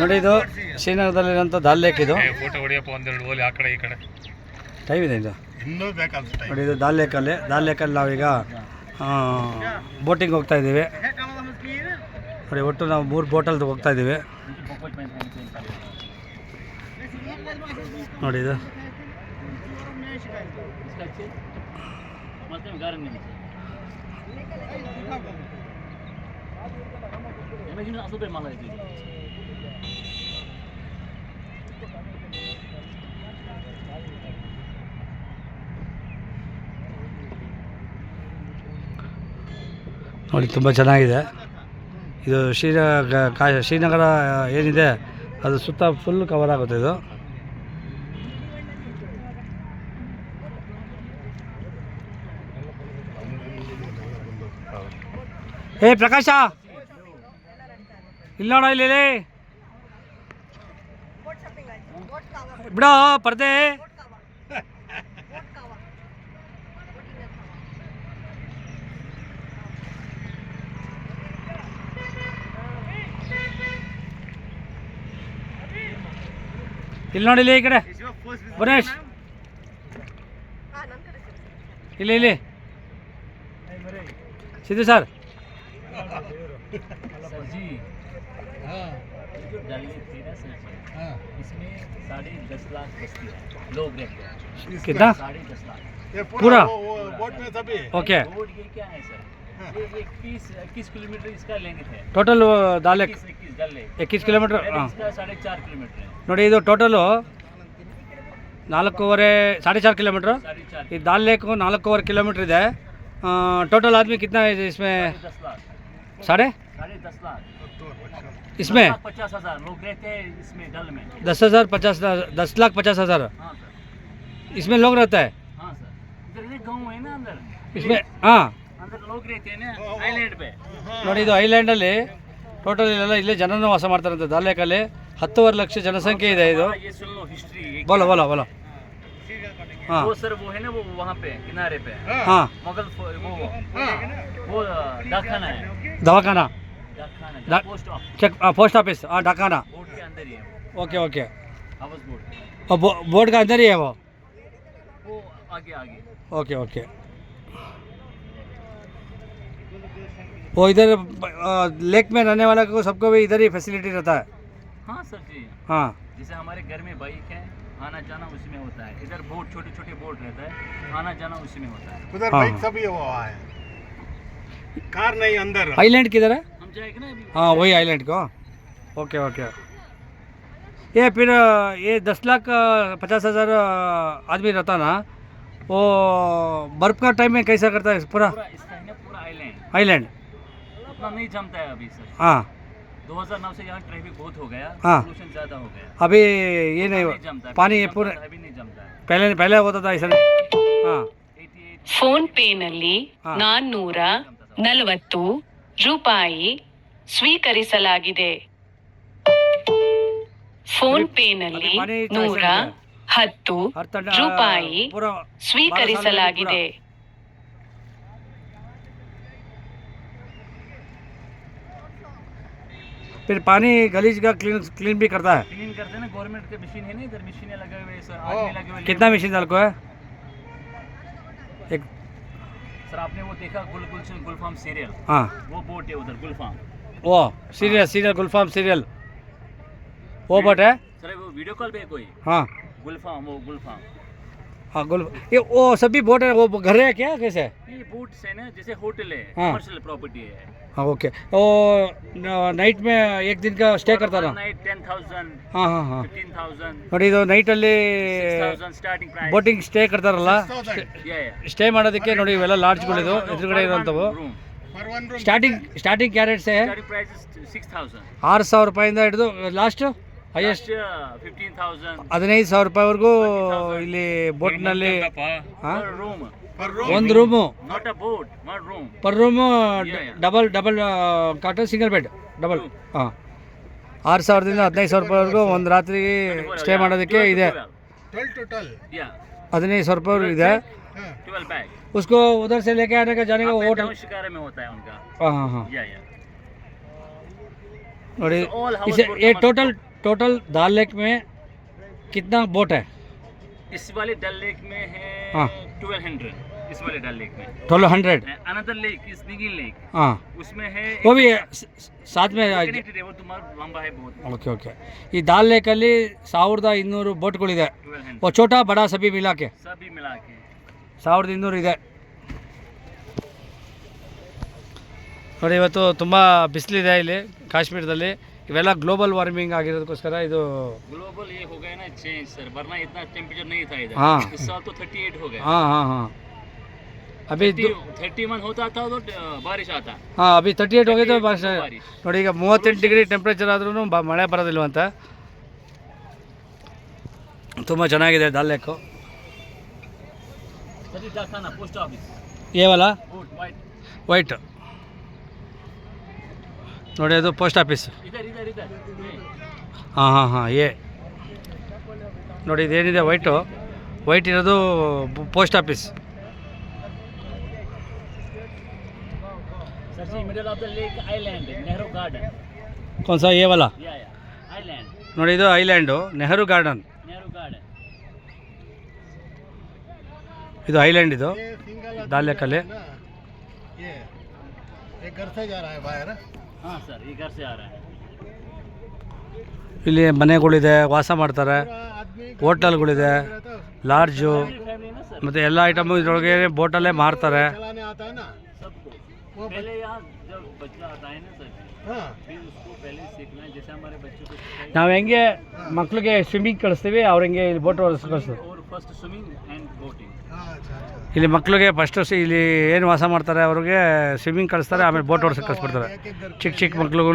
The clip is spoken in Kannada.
ನೋಡಿ ಇದು ಶ್ರೀನಗರದಲ್ಲಿರೋಂಥ ದಾಲ್ ಲೇಕ್ ಇದು ಫೋಟೋ ಹೊಡಿಯಪ್ಪ ಒಂದೆರಡು ಓಲಿ ಆ ಕಡೆ ಈ ಕಡೆ. ಟೈಮ್ ಇದೆ ಇದು. ಇನ್ನೂ ಬೇಕಾದ ನೋಡಿ ಇದು ದಾಲ್ ಲೇಕಲ್ಲಿ ದಾಲ್ ಲೇಕಲ್ಲಿ ನಾವೀಗ ಬೋಟಿಂಗ್ ಹೋಗ್ತಾ ಇದ್ದೀವಿ. ನೋಡಿ ಒಟ್ಟು ನಾವು ಮೂರು ಬೋಟಲ್ದು ಹೋಗ್ತಾ ಇದ್ದೀವಿ. ನೋಡಿ ಇದು. ನೋಡಿ, ತುಂಬ ಚೆನ್ನಾಗಿದೆ. ಇದು ಶ್ರೀನಗರ ಕಾ, ಶ್ರೀನಗರ ಏನಿದೆ, ಅದು ಸುತ್ತ ಫುಲ್ ಕವರ್ ಆಗುತ್ತೆ ಇದು. ಏ, ಪ್ರಕಾಶ! ಇಲ್ಲ ನೋಡ ಇಲ್ಲಿ. ಬಿಡೋ, ಪರ್ದೆ. ಇಲ್ಲಿ ನೋಡಿ ಇಲ್ಲಿ ಈ ಕಡೆ ಬನೇಶ್ ಇಲ್ಲಿ ಇಲ್ಲಿ ಸಿದ್ದು ಸರ್ सर जी जो डाली थी ना सर जी इसमें साढ़े दस लाख बस्ती है लोग रहते हैं कितना साढ़े दस लाख ये पूरा? पूरा वो- वो बोट में सभी ओके रोड ये क्या है सर ये इक्कीस इक्कीस किलोमीटर इसका लेंथ है ಟೋಟಲ್ ದಾಲೆಕ್ इक्कीस इक्कीस डल लेक ಎಕ್ಕಿಸ್ ಕಿಲೋಮೀಟ್ರ್ पहले ಹಾಂ इसका साढ़े चार किलोमीटर है ನೋಡಿ ಇದು ಟೋಟಲು ನಾಲ್ಕೂವರೆ ಸಾಡೆ ಚಾರ್ ಕಿಲೋಮೀಟ್ರ್ साढ़े चार ಈ दाल लेक ನಾಲ್ಕೂವರೆ ಕಿಲೋಮೀಟ್ರ್ ಇದೆ ಟೋಟಲ್ आदमी कितना है इसमें साढ़े दस लाख साढ़े साढ़े दस लाख इसमें दस लाख पचास हजार लोग रहते हैं इसमें डल में दस हज़ार पचास दस लाख पचास हज़ार हाँ सर इसमें लोग रहता है हाँ सर इधर ये गाँव है ना अंदर इसमें ಹಾಂ अंदर लोग रहते हैं ना आइलैंड पे ನೋಡಿ ಇದು ಐಲ್ಯಾಂಡಲ್ಲಿ ಟೋಟಲ್ ಇಲ್ಲೆಲ್ಲ ಇಲ್ಲೇ ಜನನೂ ವಾಸ ಮಾಡ್ತಾರಂತೆ ದಾಲ್ ಲೇಕಲ್ಲಿ ಹತ್ತುವರೆ ಲಕ್ಷ ಜನಸಂಖ್ಯೆ ಇದೆ ಇದು ये सुन लो हिस्ट्री बोलो बोलो बोलो हाँ वो सर वो है ना वो वहाँ पे किनारे पे हाँ मुगल फो- वो वो डाकखाना है दवाखाना डाकखाना डा- post office check post office हाँ डाकाना बोर्ड के अंदर ही है ओके ओके हाउस बोर्ड और बो, बोर्ड का अंदर ही है वो वो आगे आगे ओके ओके वो इधर लेक में रहने वाला को सबको भी इधर ही फैसिलिटी रहता है। हाँ सर जी। हाँ। जैसे हमारे घर में बाइक है आना जाना उसी में होता है। इधर बोट छोटे छोटे बोट रहता है आना जाना उसी में होता है। उधर हाँ, बाइक। सभी वो है कार नहीं अंदर। आइलैंड किधर है? हम जाएँगे ना अभी? हाँ वही आइलैंड को। ओके ओके ये फिर ये दस लाख पचास हज़ार आदमी रहता ना वो बर्फ़ का टाइम में कैसा करता है पूरा? आइलैंड आइलैंड उतना नहीं जमता है अभी सर हाँ 2009 से यहाँ ट्रैफिक बहुत हो गया हाँ। पोल्यूशन ज्यादा हो गया अभी ये नहीं नहीं जमता है पानी पहले ये जमता पूरे था, अभी नहीं जमता है पहले पहले होता था ऐसा नहीं हाँ 88 ಫೋನ್ ಪೇನಲ್ಲಿ ಹಾ. ನಾನ್ನೂರ ನಲವತ್ತು ರೂಪಾಯಿ ಸ್ವೀಕರಿಸಲಾಗಿದೆ ಫೋನ್ ಪೇನಲ್ಲಿ ಅದೇ ಮನೆ ನೂರ ಚಾಯ್ಸ್ ಹತ್ತು हर तंडा ರೂಪಾಯಿ पूरा ಸ್ವೀಕರಿಸಲಾಗಿದೆ फिर पानी गलीज का क्लीन क्लीन भी करता है। क्लीन करते हैं ना गवर्नमेंट के मशीन है ना इधर मशीनें लगे हुए हैं सर आदमी लगे हुए कितना मशीन डाल को है? एक सर आपने वो देखा गुल गुलशन गुलफाम सीरियल हाँ। वो बोट है उधर गुलफाम। वो सीरियल सीरियल गुलफाम सीरियल वो बट है? सर वो वीडियो कॉल पे है कोई? हाँ। गुलफाम वो गुलफाम। हाँ गुल ये वो सभी बोट है वो घर है क्या कैसे ये बोट से ना जैसे होटल है हाँ। कमर्शियल प्रॉपर्टी है हाँ ओके वो ನೈಟ್ ಮೇ एक दिन का ಸ್ಟೇ करता नाइट टेन थाउजेंड ಹಾಂ ಹಾಂ ಹಾಂ ಫಿಫ್ಟೀನ್ ತೌಸಂಡ್ ನೋಡಿ ಇದು ನೈಟಲ್ಲಿ six thousand starting price boating stay ಕಟ್ತಾರಲ್ಲ ಯಾ ಸ್ಟೇ ಮಾಡೋದಕ್ಕೆ ನೋಡಿ ಇವೆಲ್ಲ ಲಾಡ್ಜ್ಗಳಿದು ಎದುರುಗಡೆ ಇರುವಂಥವು room per one room starting starting ಕ್ಯಾರೆಟ್ಸೇ starting price six thousand ಆರು ಸಾವಿರ ರೂಪಾಯಿಂದ ಹಿಡಿದು ಲಾಸ್ಟ್ ಹೈಯೆಸ್ಟ್ ಫಿಫ್ಟೀನ್ ತೌಸಂಡ್ ಹದಿನೈದು ಸಾವಿರ ರೂಪಾಯಿವರೆಗೂ ಇಲ್ಲಿ ಬೋಟ್ನಲ್ಲಿ ಹಾಂ ರೂಮ್ पर रूम ಒಂದು room not a boat not room per room Yeah, yeah. Double double cot single bed double ಹಾಂ ಆರು ಸಾವಿರದಿಂದ ಹದಿನೈದು ಸಾವಿರ ರೂಪಾಯಿವರೆಗೂ ಒಂದು ರಾತ್ರಿ ಸ್ಟೇ ಮಾಡೋದಕ್ಕೆ ಇದೆ ट्वेल्व टू ट्वेल्व या ಹದಿನೈದು ಸಾವಿರ ರೂಪಾಯಿ ಇದೆ हाँ ट्वेल्व बैग उसको उधर से लेके आने का जाने का वो होटल शिकारे में होता है उनका हाँ हाँ हाँ या या ನೋಡಿ So all इसे houseboat ये का टोटल टोटल दाल लेक में कितना बोट है इस वाले डल लेक में है हाँ। ट्वेल्व हंड्रेड इस वाले डल लेक में ट्वेल्व हंड्रेड अनदर लेक इस निगिल लेक हाँ उसमें है वो भी स- स- साथ में कनेक्टेड है वो तुम्हारा लंबा है बहुत ಓಕೆ ಓಕೆ ಈ ದಾಲ್ ಲೇಕಲ್ಲಿ ಸಾವಿರದ ಇನ್ನೂರು ಬೋಟ್ಗಳಿದೆ ट्वेल्व हंड्रेड ಓ ಛೋಟಾ ಬಡಾ ಸಬಿ ಮಿಲಾಕೆ सभी मिला के ಸಾವಿರದ ಇನ್ನೂರು ಇದೆ ನೋಡಿ ಇವತ್ತು ತುಂಬ ಬಿಸಿಲಿದೆ ಇಲ್ಲಿ ಕಾಶ್ಮೀರದಲ್ಲಿ ಇವೆಲ್ಲ ಗ್ಲೋಬಲ್ ವಾರ್ಮಿಂಗ್ ಆಗಿರೋದಕ್ಕೋಸ್ಕರ ಇದು ग्लोबल ये हो गया ना चेंज सर वरना इतना टेम्परेचर नहीं था इधर हाँ। इस साल तो 38 हो गया ಹಾಂ ಹಾಂ ಹಾಂ ಅಭಿ थर्टी वन होता था तो अ, बारिश आता ಹಾಂ ಅಭಿ ತರ್ಟಿ ಏಯ್ಟ್ ಹೋಗಿದ್ದು ಬಾರಿಶ बारिश ನೋಡಿ ಈಗ ಮೂವತ್ತೆಂಟು ಡಿಗ್ರಿ ಟೆಂಪ್ರೇಚರ್ ಆದ್ರೂ ಬ ಮಳೆ ಬರೋದಿಲ್ವಂತ ತುಂಬ ಚೆನ್ನಾಗಿದೆ ದಾಲ್ lake sir डाखाना post office ಏವಲ್ಲ vote white white ನೋಡಿ ಅದು ಪೋಸ್ಟ್ ಆಫೀಸ್ ಹಾಂ ಹಾಂ ಹಾಂ ಏ. ನೋಡಿ ಇದೇನಿದೆ ವೈಟು ವೈಟ್ ಇರೋದು ಪೋಸ್ಟ್ ಆಫೀಸ್ ಕೌನ್ಸ ಏವಲ್ಲ ನೋಡಿ ಇದು ಐಲ್ಯಾಂಡು ನೆಹರು ಗಾರ್ಡನ್ ಇದು ಐಲ್ಯಾಂಡ್ ಇದು. ದಾಲ್ಯಕಲೆ ಇಲ್ಲಿ ಮನೆಗಳಿದೆ ವಾಸ ಮಾಡ್ತಾರೆ. ಹೋಟೆಲ್ಗಳಿದೆ ಲಾಡ್ಜು ಮತ್ತು ಎಲ್ಲ ಐಟಮು ಇದರೊಳಗೆ ಬೋಟಲ್ಲೇ ಮಾರ್ತಾರೆ. ನಾವು ಹೆಂಗೆ ಮಕ್ಕಳಿಗೆ ಸ್ವಿಮ್ಮಿಂಗ್ ಕಳಿಸ್ತೀವಿ ಅವ್ರ ಹೆಂಗೆ ಬೋಟ್ ಕಳಿಸ್ತೀವಿ ಫಸ್ಟ್ ಸ್ವಿಮ್ಮಿಂಗ್ ಆ್ಯಂಡ್ ಬೋಟಿಂಗ್ ಇಲ್ಲಿ ಮಕ್ಕಳಿಗೆ ಫಸ್ಟು ಸಿ ಇಲ್ಲಿ ಏನು ವಾಸ ಮಾಡ್ತಾರೆ ಅವ್ರಿಗೆ ಸ್ವಿಮ್ಮಿಂಗ್ ಕಳಿಸ್ತಾರೆ, ಆಮೇಲೆ ಬೋಟ್ ಓಡ್ಸೋಕ್ಕೆ ಕಳಿಸ್ಬಿಡ್ತಾರೆ. ಚಿಕ್ಕ ಚಿಕ್ಕ ಮಕ್ಳಿಗೂ